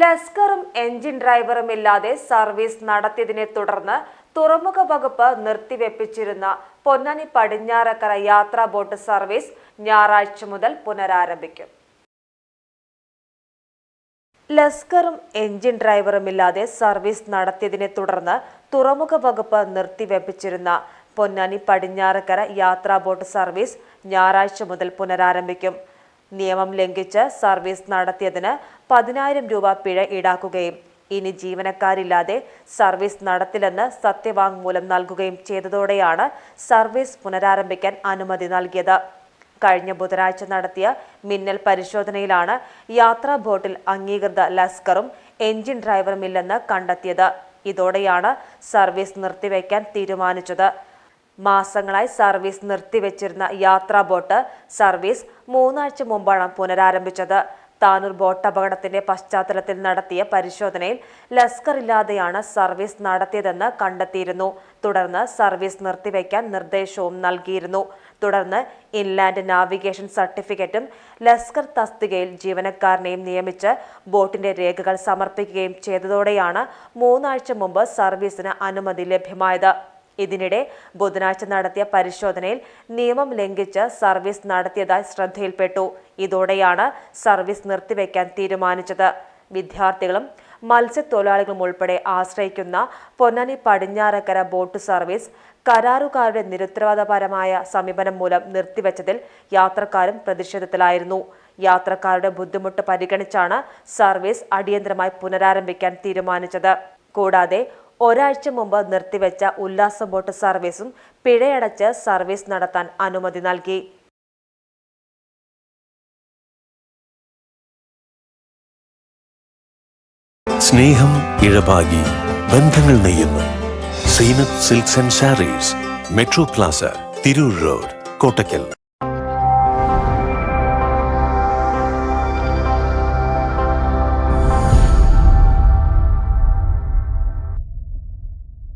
ലസ്കറും engine ഡ്രൈവറും ഇല്ലാതെ service നടത്തിയതിനെ തുടർന്ന് തുറമുഖ വകുപ്പ് നിർത്തിവെപ്പിച്ചിരുന്ന പൊന്നാനി പടിഞ്ഞാറക്കര യാത്രാ ബോട്ട് സർവീസ് ഞായറാഴ്ച മുതൽ പുനരാരംഭിക്കും. ലസ്കറും എഞ്ചിൻ ഡ്രൈവറും ഇല്ലാതെ സർവീസ് നടത്തിയതിനെ തുടർന്ന് തുറമുഖ വകുപ്പ് നിർത്തിവെപ്പിച്ചിരുന്ന പൊന്നാനി പടിഞ്ഞാറക്കര യാത്രാ ബോട്ട് സർവീസ് ഞായറാഴ്ച മുതൽ പുനരാരംഭിക്കും. നിയമം ലംഘിച്ച് സർവീസ് നടത്തിയതിന് പതിനായിരം രൂപ പിഴ ഈടാക്കുകയും ഇനി ജീവനക്കാരില്ലാതെ സർവീസ് നടത്തില്ലെന്ന് സത്യവാങ്മൂലം നൽകുകയും ചെയ്തതോടെയാണ് സർവീസ് പുനരാരംഭിക്കാൻ അനുമതി നൽകിയത്. കഴിഞ്ഞ ബുധനാഴ്ച നടത്തിയ മിന്നൽ പരിശോധനയിലാണ് യാത്രാ ബോട്ടിൽ അംഗീകൃത ലസ്കറും എഞ്ചിൻ ഡ്രൈവറും ഇല്ലെന്ന് കണ്ടെത്തിയത്. ഇതോടെയാണ് സർവീസ് നിർത്തിവെക്കാൻ തീരുമാനിച്ചത്. മാസങ്ങളായി സർവീസ് നിർത്തിവെച്ചിരുന്ന യാത്രാ ബോട്ട് സർവീസ് മൂന്നാഴ്ച മുമ്പാണ് പുനരാരംഭിച്ചത്. താനൂർ ബോട്ട് അപകടത്തിന്റെ പശ്ചാത്തലത്തിൽ നടത്തിയ പരിശോധനയിൽ ലസ്കർ ഇല്ലാതെയാണ് സർവീസ് നടത്തിയതെന്ന് കണ്ടെത്തിയിരുന്നു. തുടർന്ന് സർവീസ് നിർത്തിവെക്കാൻ നിർദ്ദേശവും നൽകിയിരുന്നു. തുടർന്ന് ഇൻലാൻഡ് നാവിഗേഷൻ സർട്ടിഫിക്കറ്റും ലസ്കർ തസ്തികയിൽ ജീവനക്കാരനെയും നിയമിച്ച് ബോട്ടിന്റെ രേഖകൾ സമർപ്പിക്കുകയും ചെയ്തതോടെയാണ് മൂന്നാഴ്ച മുമ്പ് സർവീസിന് അനുമതി ലഭ്യമായത്. ഇതിനിടെ ബുധനാഴ്ച നടത്തിയ പരിശോധനയിൽ നിയമം ലംഘിച്ച് സർവീസ് നടത്തിയതായി ശ്രദ്ധയിൽപ്പെട്ടു. ഇതോടെയാണ് സർവീസ് നിർത്തിവെക്കാൻ തീരുമാനിച്ചത്. വിദ്യാർത്ഥികളും മത്സ്യത്തൊഴിലാളികളും ഉൾപ്പെടെ ആശ്രയിക്കുന്ന പൊന്നാനി പടിഞ്ഞാറക്കര ബോട്ട് സർവീസ് കരാറുകാരുടെ നിരുത്തരവാദപരമായ സമീപനം മൂലം നിർത്തിവെച്ചതിൽ യാത്രക്കാരും പ്രതിഷേധത്തിലായിരുന്നു. യാത്രക്കാരുടെ ബുദ്ധിമുട്ട് പരിഗണിച്ചാണ് സർവീസ് അടിയന്തരമായി പുനരാരംഭിക്കാൻ തീരുമാനിച്ചത്. കൂടാതെ ഒരാഴ്ച മുമ്പ് നിർത്തിവെച്ച ഉല്ലാസ ബോട്ട് സർവീസും പിഴയടച്ച് സർവീസ് നടത്താൻ അനുമതി നൽകി. സ്നേഹം ഇഴപാകി ബന്ധങ്ങൾ നെയ്യുന്നു Zeenath silks and sarees metro plaza Tirur road Kottakkal.